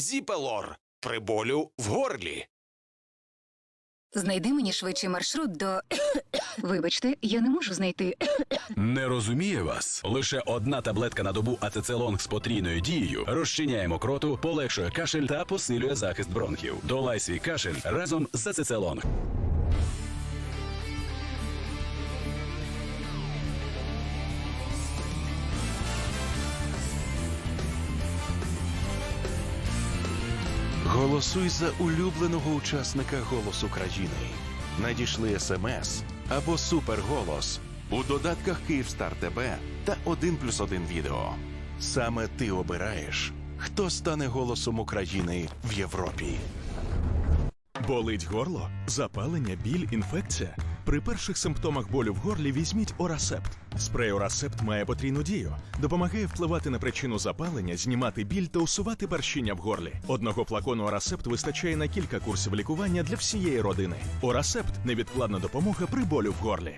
Зіпелор при болю в горлі. Знайди мені швидший маршрут до. Вибачте, я не можу знайти. Не розуміє вас. Лише одна таблетка на добу ацецелонг з потрійною дією розчиняє мокроту, полегшує кашель та посилює захист бронхів. Долай свій кашель разом з ацецелонг. Голосуй за улюбленого учасника «Голос України». Надійшли смс або суперголос у додатках Київстар ТБ та 1 плюс 1 відео. Саме ти обираєш, хто стане голосом України в Європі. Болить горло, запалення, біль, інфекція. При перших симптомах болю в горлі візьміть Орасепт. Спрей Орасепт має потрійну дію, допомагає впливати на причину запалення, знімати біль та усувати першіння в горлі. Одного флакону Орасепт вистачає на кілька курсів лікування для всієї родини. Орасепт невідкладна допомога при болю в горлі.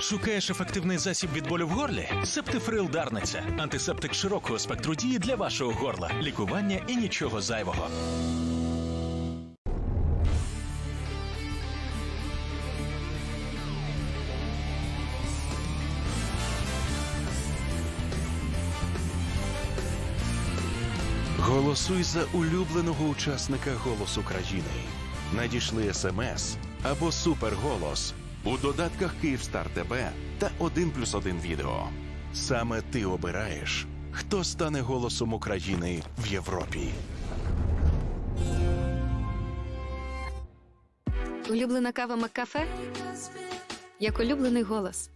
Шукаєш ефективний засіб від болю в горлі? Септифрил Дарниця. Антисептик широкого спектру дії для вашого горла. Лікування і нічого зайвого. Голосуй за улюбленого учасника «Голос України». Надійшли смс або суперголос у додатках Київстар ТБ та 1 плюс 1 відео. Саме ти обираєш, хто стане голосом України в Європі. Улюблена кава Маккафе? Як улюблений голос.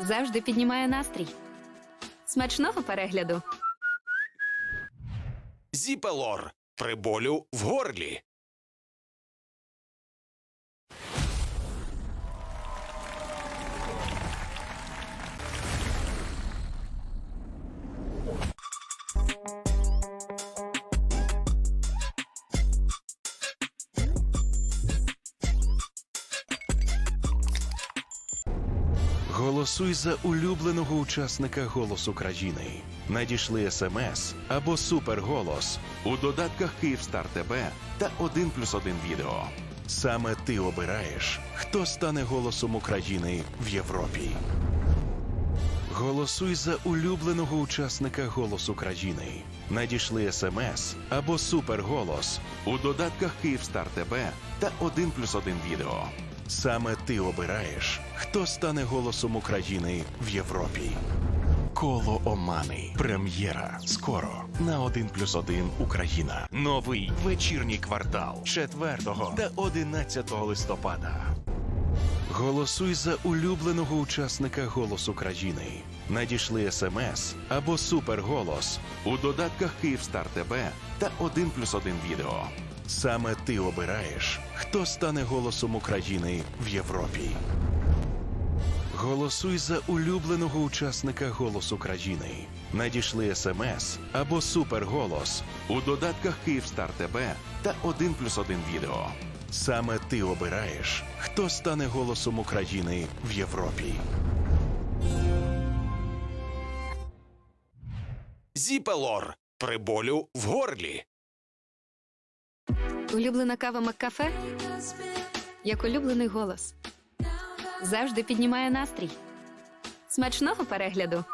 Завжди піднімає настрій. Смачного перегляду! Зіпелор при в горлі. Голосуй за улюбленого учасника «Голос України». Надійшли смс або суперголос у додатках Київстар ТБ та 1 плюс 1 відео. Саме ти обираєш, хто стане голосом України в Європі. Голосуй за улюбленого учасника «Голос України». Надійшли смс або суперголос у додатках Київстар ТБ та 1 плюс 1 відео. Саме ти обираєш, хто стане голосом України в Європі. Коло Омани. Прем'єра. Скоро на 1 плюс 1 Україна. Новий вечірній квартал 4 та 11 листопада. Голосуй за улюбленого учасника «Голос України». Надійшли смс або суперголос у додатках Київстар ТБ та 1 плюс 1 відео. Саме ти обираєш, хто стане голосом України в Європі. Голосуй за улюбленого учасника «Голос України». Надійшли смс або суперголос у додатках Київстар ТБ та 1 плюс 1 відео. Саме ти обираєш, хто стане голосом України в Європі. Зіпелор при болю в горлі. Улюблена кава Маккафе? Як улюблений голос. Завжди піднімає настрій. Смачного перегляду!